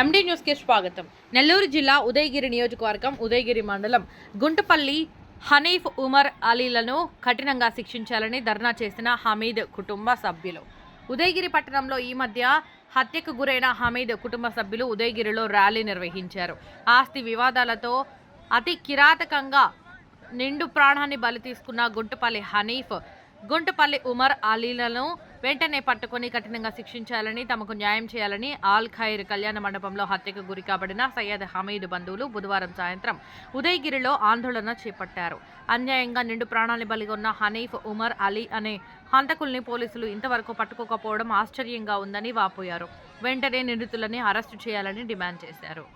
ఎండి న్యూస్కి స్వాగతం. నెల్లూరు జిల్లా ఉదయగిరి నియోజకవర్గం ఉదయగిరి మండలం గుంటపల్లి హనీఫ్ ఉమర్ అలీలను కఠినంగా శిక్షించాలని ధర్నా చేసిన హమీద్ కుటుంబ సభ్యులు. ఉదయగిరి పట్టణంలో ఈ మధ్య హత్యకు గురైన హమీద్ కుటుంబ సభ్యులు ఉదయగిరిలో ర్యాలీ నిర్వహించారు. ఆస్తి వివాదాలతో అతి కిరాతకంగా నిండు ప్రాణాన్ని బలి తీసుకున్న గుంటపల్లి హనీఫ్ గుంటపల్లి ఉమర్ అలీలను వెంటనే పట్టుకొని కఠినంగా శిక్షించాలని తమకు న్యాయం చేయాలని ఆల్ ఖైర్ కళ్యాణ మండపంలో హత్యకు గురి కాబడిన సయ్యద్ హమీద్ బంధువులు బుధవారం సాయంత్రం ఉదయగిరిలో ఆందోళన చేపట్టారు. అన్యాయంగా నిండు ప్రాణాన్ని బలిగొన్న హనీఫ్ ఉమర్ అలీ అనే హంతకుల్ని పోలీసులు ఇంతవరకు పట్టుకోకపోవడం ఆశ్చర్యంగా ఉందని వాపోయారు. వెంటనే నిందితులని అరెస్టు చేయాలని డిమాండ్ చేశారు.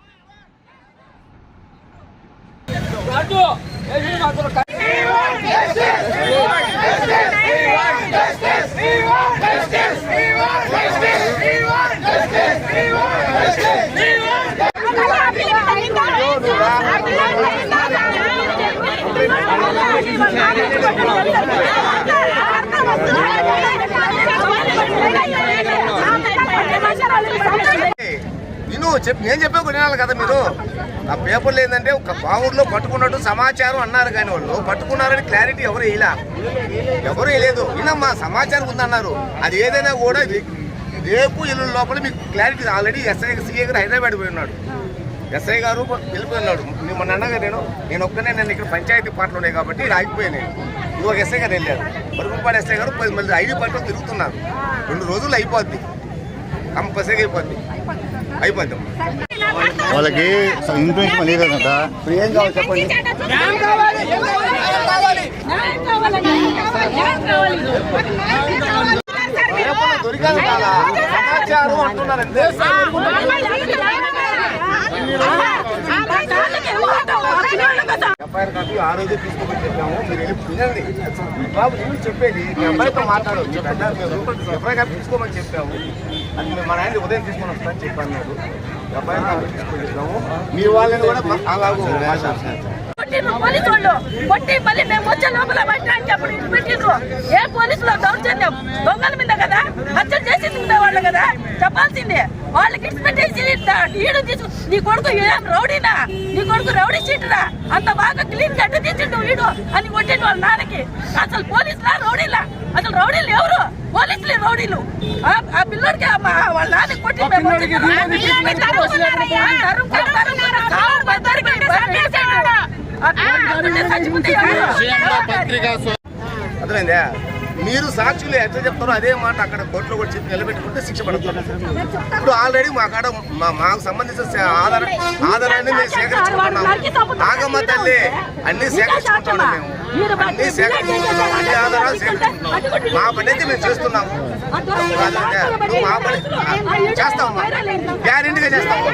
నేను చెప్పి నేను చెప్పే వినాలి కదా మీరు? ఆ పేపర్లు ఏంటంటే ఒక పావుర్లో పట్టుకున్నట్టు సమాచారం అన్నారు కానీ వాళ్ళు. పట్టుకున్నారని క్లారిటీ ఎవరు వేయలా ఎవరు వేయలేదు వినమ్మా సమాచారం ఉందన్నారు. అది ఏదైనా కూడా రేపు ఇల్లు లోపల మీకు క్లారిటీ ఆల్రెడీ ఎస్ఐ సిఐ గారు హైదరాబాద్ పోయి ఉన్నాడు. ఎస్ఐ గారు వెళ్ళిపోయినాడు నేను మొన్న అన్నగా నేను నేను ఒక్కనే నేను ఇక్కడ పంచాయతీ పాటలు ఉన్నాయి కాబట్టి ఇక్కడ ఆగిపోయాను నేను. ఇంకొక ఎస్ఐ గారు వెళ్ళారు. బరుగుపాడు ఎస్ఐ గారు పది మళ్ళీ ఐదు పాటలు తిరుగుతున్నారు. రెండు రోజులు అయిపోద్ది. కంపల్సరీగా అయిపోద్ది. అయిపోద్ది. వాళ్ళకి ఇన్ఫ్లుయెన్స్ లేదు కదా. ఇప్పుడు ఏం కావాలి చెప్పండి? పేపర్లో దొరికాను కదా? సమాచారం అంటున్నారు. అంతే ఎఫ్ఐఆర్ కాపీ ఆ రోజే తీసుకోమని చెప్పాము. మీరు వెళ్ళి వినండి బాబు నేను చెప్పేది మీ అబ్బాయితో మాట్లాడు ఎఫ్ఐఆర్ కాపీ తీసుకోమని చెప్పాము. అది మేము మా నాయన ఉదయం తీసుకొని వస్తామని చెప్పాను మీరు ఎఫ్ఐఆర్ కాపీ తీసుకొని చెప్పాము. మీ వాళ్ళని కూడా అలాగూ కొట్టిండ్రు పోలీసు వాళ్ళు కొట్టి మళ్ళీ మేము వచ్చే లోపల పట్టడానికి అప్పుడు ఇటు పెట్టిండ్రు ఏ పోలీసులో దౌర్జన్యం? దొంగల మీద కదా? హత్యలు చేసింది ఉండేవాళ్ళు కదా? చెప్పాల్సిందే. వాళ్ళకి ఇటు పెట్టేసి ఈడు నీ కొడుకు ఏం రౌడీనా? నీ కొడుకు రౌడీ చీటురా అంత బాగా క్లీన్ కట్టు తెచ్చిండు వీడు అని కొట్టిండు వాళ్ళ నాన్నకి. అసలు పోలీసులా రౌడీలా? అసలు రౌడీలు ఎవరు? పోలీసులే రౌడీలు. ఆ- పిల్లోడికి వాళ్ళ నాన్న కొట్టి అర్థమైందా? మీరు సాక్షులు ఎట్లా చెప్తారో అదే మాట అక్కడ కోర్టులో కూడా చెప్పి నిలబెట్టుకుంటే శిక్ష పడుతుంది ఇప్పుడు ఆల్రెడీ మా కాడ మా- మాకు సంబంధించిన ఆధార ఆధారాన్ని మేము సేకరించుకుంటున్నాము నాగమ్మ తల్లి అన్ని సేకరించుకుంటున్నాం మేము అన్ని సేకరించుకుంటున్నాం అన్ని ఆధారాలు సేకరించుకుంటున్నాం మా పని అయితే మేము చేస్తున్నాము మా పని చేస్తామమ్మా గ్యారెంటీగా చేస్తాము